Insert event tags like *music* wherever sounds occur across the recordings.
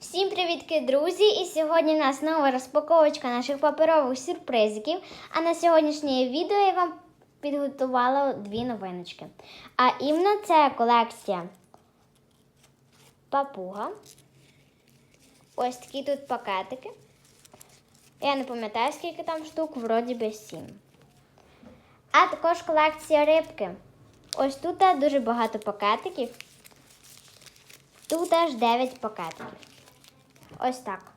Всім привітки, друзі! І сьогодні у нас нова розпаковочка наших паперових сюрпризиків. А на сьогоднішнє відео я вам підготувала дві новиночки. А іменно це колекція папуга. Ось такі тут пакетики. Я не пам'ятаю, скільки там штук, вроді би сім. А також колекція рибки. Ось тут дуже багато пакетиків. Тут аж 9 пакетиків. Ось так.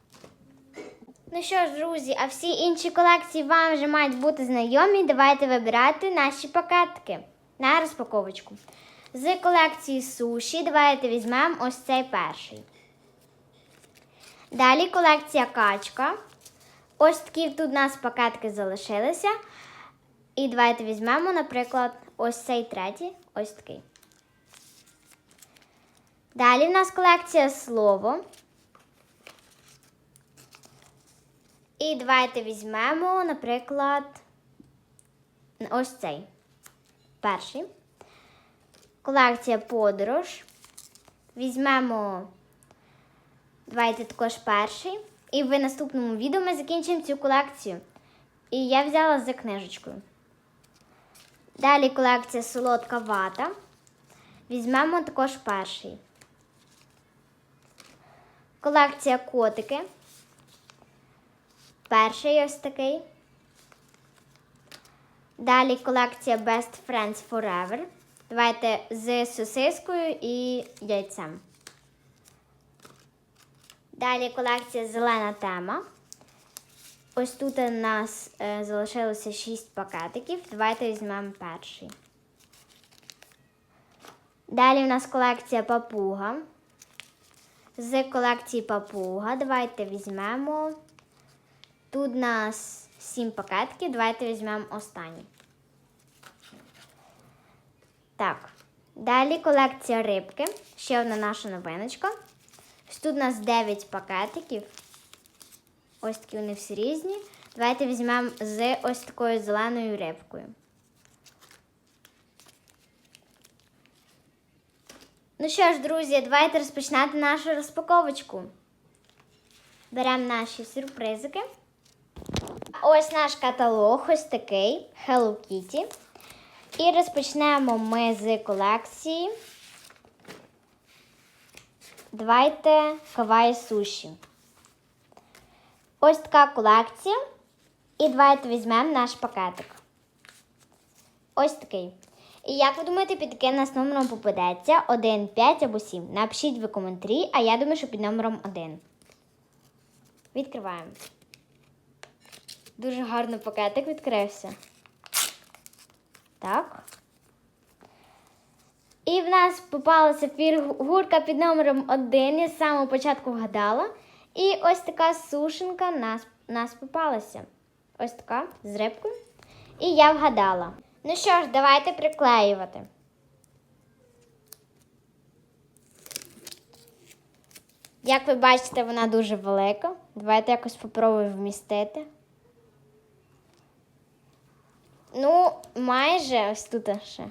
Ну що ж, друзі, а всі інші колекції вам вже мають бути знайомі. Давайте вибирати наші пакетики на розпаковочку. З колекції суші давайте візьмемо ось цей перший. Далі колекція качка. Ось такі тут у нас пакетики залишилися. І давайте візьмемо, наприклад, ось цей третій, ось такий. Далі в нас колекція слово. І давайте візьмемо, наприклад, ось цей. Перший. Колекція подорож. Візьмемо, давайте також перший. І в наступному відео ми закінчимо цю колекцію. І я взяла за книжечкою. Далі колекція солодка вата. Візьмемо також перший. Колекція котики. Перший ось такий. Далі колекція Best Friends Forever. Давайте з сосискою і яйцем. Далі колекція Зелена тема. Ось тут у нас е, залишилося 6 пакетиків. Давайте візьмемо перший. Далі у нас колекція папуга. З колекції папуга давайте візьмемо. Тут у нас 7 пакетків. Давайте візьмемо останній. Так. Далі колекція рибки. Ще одна наша новиночка. Тут у нас 9 пакетиків. Ось такі вони всі різні. Давайте візьмемо з ось такою зеленою рибкою. Ну що ж, друзі, давайте розпочинати нашу розпаковочку. Беремо наші сюрпризики. Ось наш каталог, ось такий Hello Kitty. І розпочнемо ми з колекції. Давайте кавай суші. Ось така колекція. І давайте візьмемо наш пакетик. Ось такий. І як ви думаєте, під яким нас номером попадеться? 1, 5 або 7? Напишіть ви коментарі, а я думаю, що під номером 1. Відкриваємо. Дуже гарно пакетик відкрився. Так. І в нас попалася фігурка під номером 1. Я з самого початку вгадала. І ось така сушенка нас, нас попалася. Ось така з рибкою. І я вгадала. Ну що ж, давайте приклеювати. Як ви бачите, вона дуже велика. Давайте якось спробую вмістити. Ну, майже ось тут ще.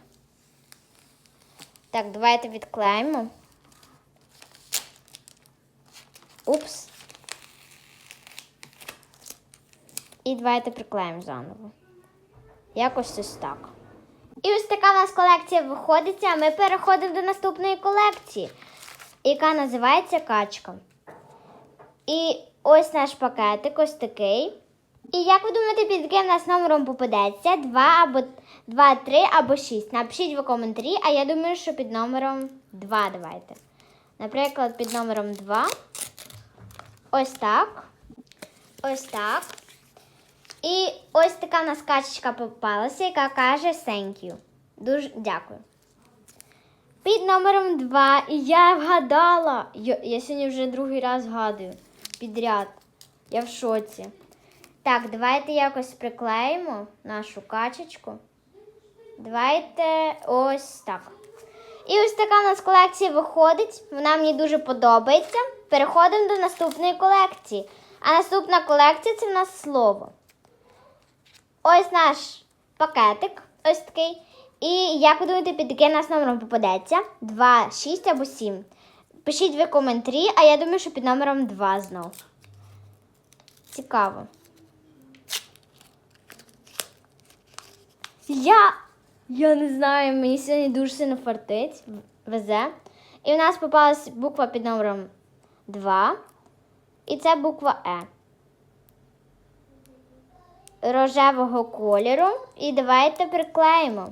Так, давайте відклеїмо. Упс. І давайте приклеїмо заново. Якось ось так. І ось така у нас колекція виходить, а ми переходимо до наступної колекції, яка називається качка. І ось наш пакетик, ось такий. І як ви думаєте, під яким нас номером попадеться? 2 або 2, 3 або 6. Напишіть в коментарі, а я думаю, що під номером 2 давайте. Наприклад, під номером 2. Ось так. Ось так. І ось така в нас качечка попалася, яка каже thank you. Дуже дякую. Під номером 2. І я вгадала. Я, я сьогодні вже другий раз вгадую. Підряд. Я в шоці. Так, давайте якось приклеїмо нашу качечку. Давайте ось так. І ось така у нас колекція виходить. Вона мені дуже подобається. Переходимо до наступної колекції. А наступна колекція це в нас слово. Ось наш пакетик. Ось такий. І як ви думаєте, під яким нас номером попадеться? 2, 6 або 7. Пишіть ви коментарі, а я думаю, що під номером 2 знов. Цікаво. Я. Я не знаю, мені сьогодні дуже сильно фартить, везе. І в нас попалась буква під номером 2. І це буква Е. Рожевого кольору. І давайте приклеїмо.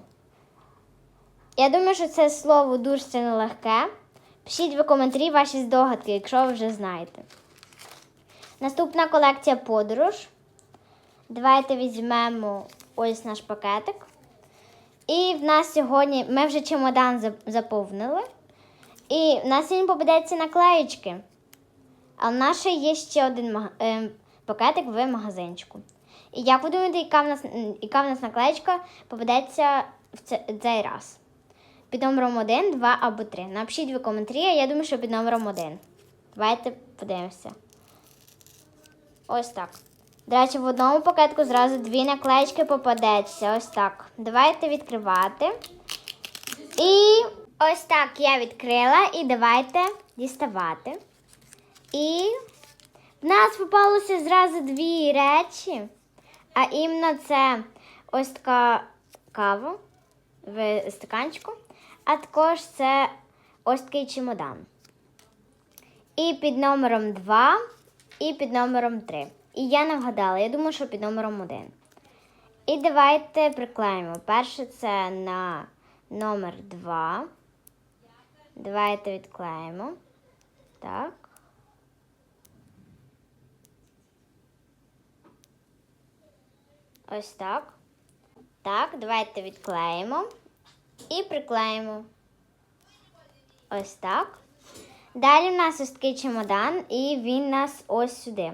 Я думаю, що це слово дуже сильно легке. Пишіть в коментарі ваші здогадки, якщо ви вже знаєте. Наступна колекція подорож. Давайте візьмемо ось наш пакетик. І в нас сьогодні ми вже чемодан заповнили. І в нас сьогодні попадеться наклеєчки. А в нас ще є ще один ем, пакетик в магазинчику. І як ви думаєте, яка в нас, яка в нас наклеєчка попадеться в цей раз? Під номером 1, 2 або 3. Напишіть в коментарі, а я думаю, що під номером 1. Давайте подивимося. Ось так. До речі, в одному пакетку зразу дві наклеєчки попадеться. Ось так. Давайте відкривати. І ось так я відкрила. І давайте діставати. І в нас попалося зразу дві речі. А іменно це ось така кава в стаканчику, а також це ось такий чемодан. І під номером 2, і під номером 3. І я не вгадала, я думаю, що під номером 1. І давайте приклеїмо. Перше це на номер 2. Давайте відклеїмо. Так. Ось так. Так, давайте відклеїмо і приклеїмо. Ось так. Далі в нас ось такий чемодан, і він нас ось сюди.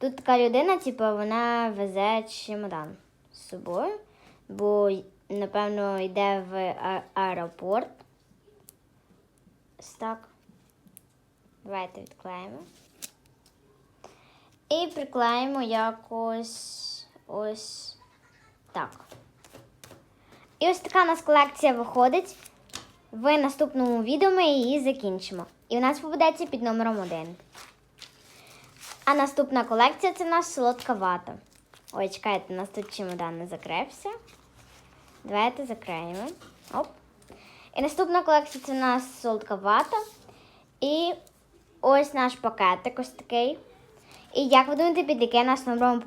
Тут така людина, типу, вона везе чемодан з собою, бо, напевно, йде в аеропорт. Так. Давайте відклеїмо. І приклеїмо якось ось так. І ось така у нас колекція виходить. В наступному відео ми її закінчимо. І у нас попадеться під номером 1. А наступна колекція це нас солодка вата. Ой, чекайте, у нас тут чемодан не закрився. Давайте закриємо. Оп. І наступна колекція це в нас солодка вата. І ось наш пакетик ось такий. І як ви думаєте, під яке нас номером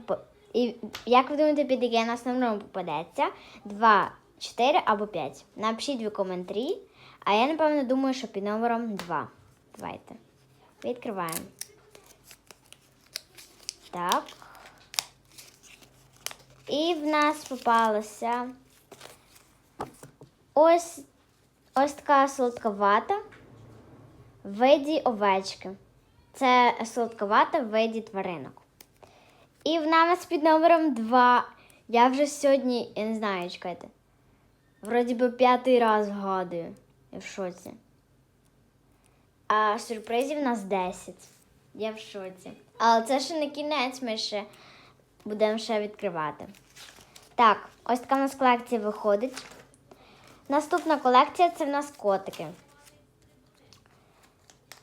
і як ви думаєте, під яке нас номером попадеться? 2, 4 або 5. Напишіть в коментарі. А я, напевно, думаю, що під номером 2. Давайте. Відкриваємо. Так. І в нас попалося ось, ось така солодковата в виді овечки. Це солодковата в виді тваринок. І в нас під номером 2. Я вже сьогодні, я не знаю, чекайте. Вроді би п'ятий раз вгадую. Я в шоці. А сюрпризів у нас 10. Я в шоці. Але це ще не кінець, ми ще будемо ще відкривати. Так, ось така в нас колекція виходить. Наступна колекція це в нас котики.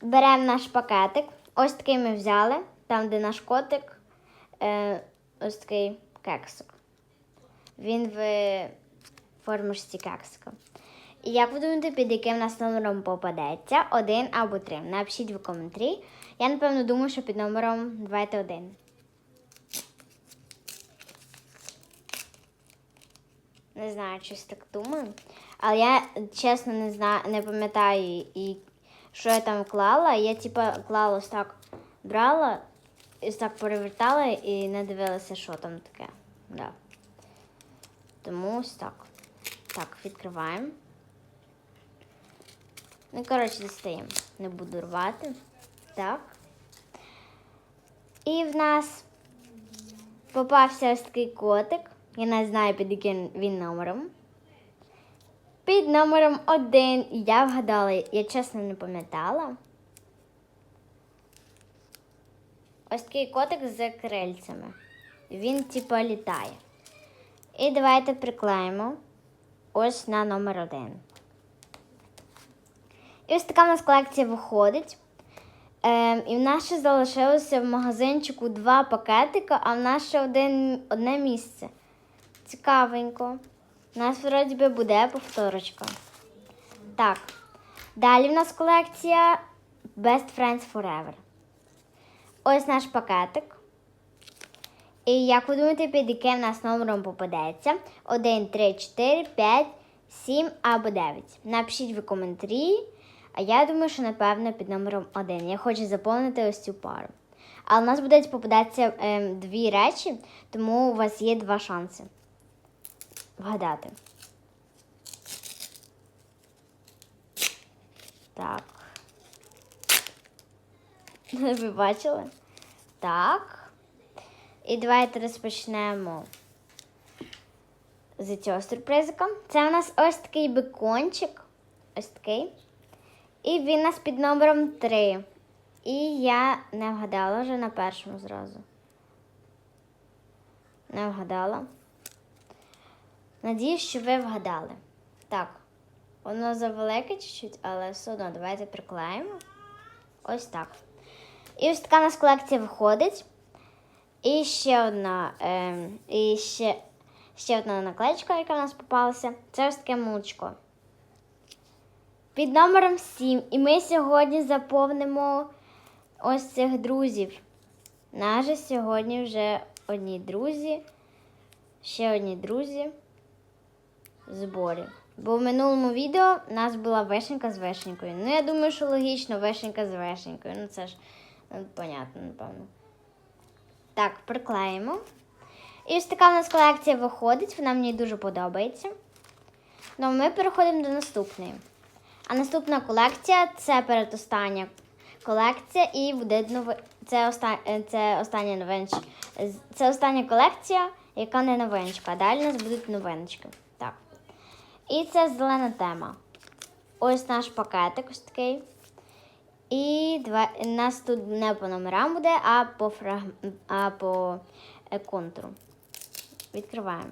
Беремо наш пакетик. Ось такий ми взяли. Там, де наш котик, е, ось такий кексик. Він в формочці кексика. І як ви думаєте, під яким нас номером попадеться? Один або три. Напишіть в коментарі. Я, напевно, думаю, що під номером давайте один. Не знаю, щось так думаю. Але я чесно не знаю, не пам'ятаю, і що я там клала. Я типа клала ось так, брала, ось так перевертала і не дивилася, що там таке. Да. Тому ось так. Так, відкриваємо. Ну, коротше, дістаємо. Не буду рвати. Так. І в нас попався ось такий котик. Я не знаю, під яким він номером. Під номером один. Я вгадала, я чесно не пам'ятала. Ось такий котик з крильцями. Він типа літає. І давайте приклеїмо ось на номер один. І ось така в нас колекція виходить. Ем, і в нас ще залишилося в магазинчику два пакетика, а в нас ще один, одне місце. Цікавенько. У нас вроді би буде повторочка. Так. Далі в нас колекція Best Friends Forever. Ось наш пакетик. І як ви думаєте, під яким в нас номером попадеться? 1, 3, 4, 5, 7 або 9. Напишіть в коментарі. А я думаю, що напевно під номером 1. Я хочу заповнити ось цю пару. Але у нас будуть попадатися ем, дві речі, тому у вас є два шанси вгадати. Так. *laughs* Ви бачили? Так. І давайте розпочнемо з цього сюрпризика. Це у нас ось такий бекончик. Ось такий. І він нас під номером 3. І я не вгадала вже на першому зразу. Не вгадала. Надіюсь, що ви вгадали. Так, воно завелике чуть-чуть, але все одно давайте приклеїмо. Ось так. І ось така у нас колекція виходить. І ще одна, ем, і ще, ще одна наклеєчка, яка в нас попалася. Це ось таке молочко. Під номером 7. І ми сьогодні заповнимо ось цих друзів. Наші сьогодні вже одні друзі. Ще одні друзі зборі. Бо в минулому відео у нас була вишенька з вишенькою. Ну, я думаю, що логічно вишенька з вишенькою. Ну, це ж ну, понятно, напевно. Так, приклеїмо. І ось така в нас колекція виходить, вона мені дуже подобається. Ну, ми переходимо до наступної. А наступна колекція це передостання колекція і буде нови... це, оста... е, це остання новинч... Це остання колекція, яка не новиночка. Далі у нас будуть новиночки. Так. І це зелена тема. Ось наш пакетик ось такий. І два... у нас тут не по номерам буде, а по, фраг... а по е, контуру. Відкриваємо.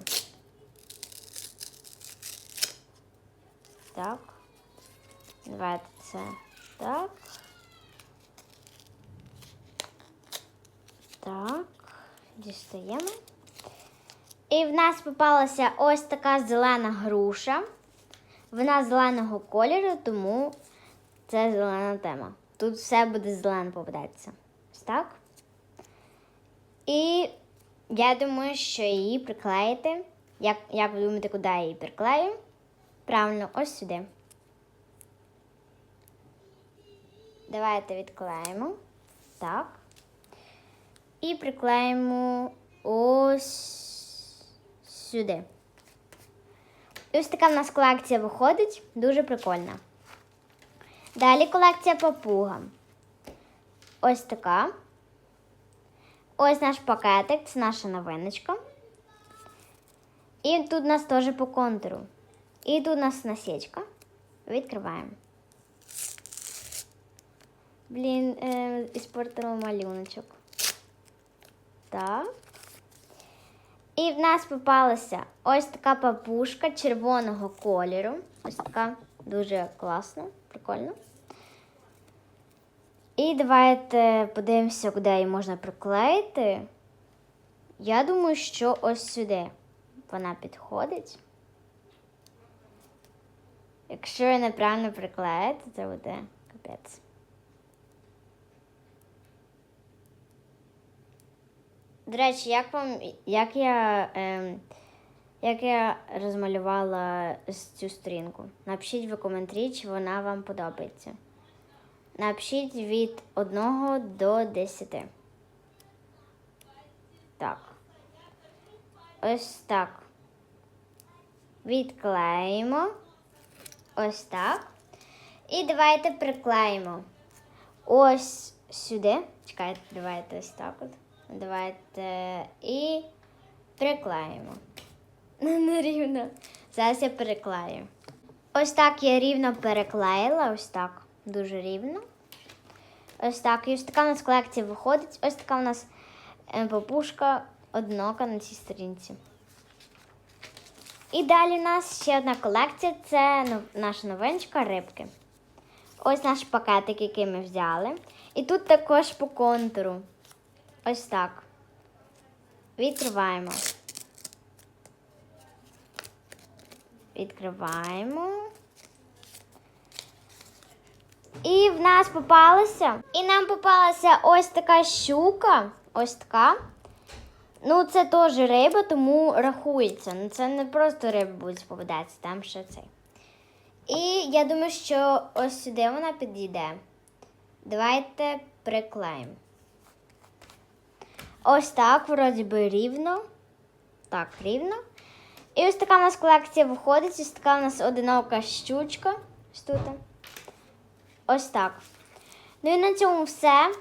Так. Давайте це так. Так, дістаємо. І в нас попалася ось така зелена груша. Вона зеленого кольору, тому це зелена тема. Тут все буде зелене попадеться. Ось так. І я думаю, що її приклеїти. Як, як ви куди я її приклею? Правильно, ось сюди. Давайте відклеїмо. Так. І приклеїмо ось сюди. І ось така в нас колекція виходить. Дуже прикольна. Далі колекція папуга. Ось така. Ось наш пакетик, це наша новиночка. І тут у нас теж по контуру. І тут у нас насічка. Відкриваємо. Блін, е, іспортила малюночок. Так. І в нас попалася ось така папушка червоного кольору. Ось така дуже класна, прикольно. І давайте подивимося, куди її можна приклеїти. Я думаю, що ось сюди вона підходить. Якщо я неправильно приклею, то це буде капець. До речі, як вам як я, ем, як я розмалювала цю сторінку? Напишіть в коментарі, чи вона вам подобається. Напишіть від 1 до 10. Так. Ось так. Відклеїмо. Ось так. І давайте приклеїмо. Ось сюди. Чекайте, давайте ось так от. Давайте і приклеїмо. *laughs* Нерівно. Зараз я переклею. Ось так я рівно переклеїла. Ось так. Дуже рівно. Ось так. І ось така у нас колекція виходить. Ось така у нас е, папушка однока на цій сторінці. І далі у нас ще одна колекція це наша новиночка рибки. Ось наш пакетик, який ми взяли. І тут також по контуру. Ось так. Відкриваємо. Відкриваємо. І в нас попалася. І нам попалася ось така щука. Ось така. Ну, це теж риба, тому рахується. Ну, це не просто риба буде попадатися, там ще цей. І я думаю, що ось сюди вона підійде. Давайте приклеїмо. Ось так, вроді би рівно. Так, рівно. І ось така у нас колекція виходить. Ось така у нас одинока щучка. Ось тут. Ось так. Ну і на цьому все.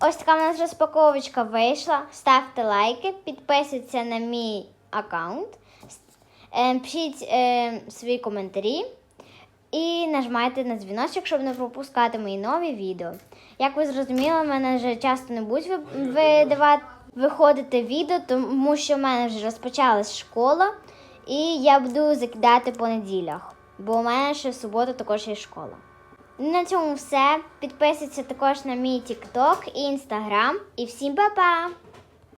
Ось така у нас розпаковочка вийшла. Ставте лайки, підписуйтесь на мій аккаунт, е, пишіть е, свої коментарі і нажимайте на дзвіночок, щоб не пропускати мої нові відео. Як ви зрозуміли, в мене вже часто не будуть видавати, виходити відео, тому що в мене вже розпочалась школа, і я буду закидати по неділях, бо у мене ще в суботу також є школа. На цьому все. Підписуйтесь також на мій TikTok і Instagram. І всім па-па!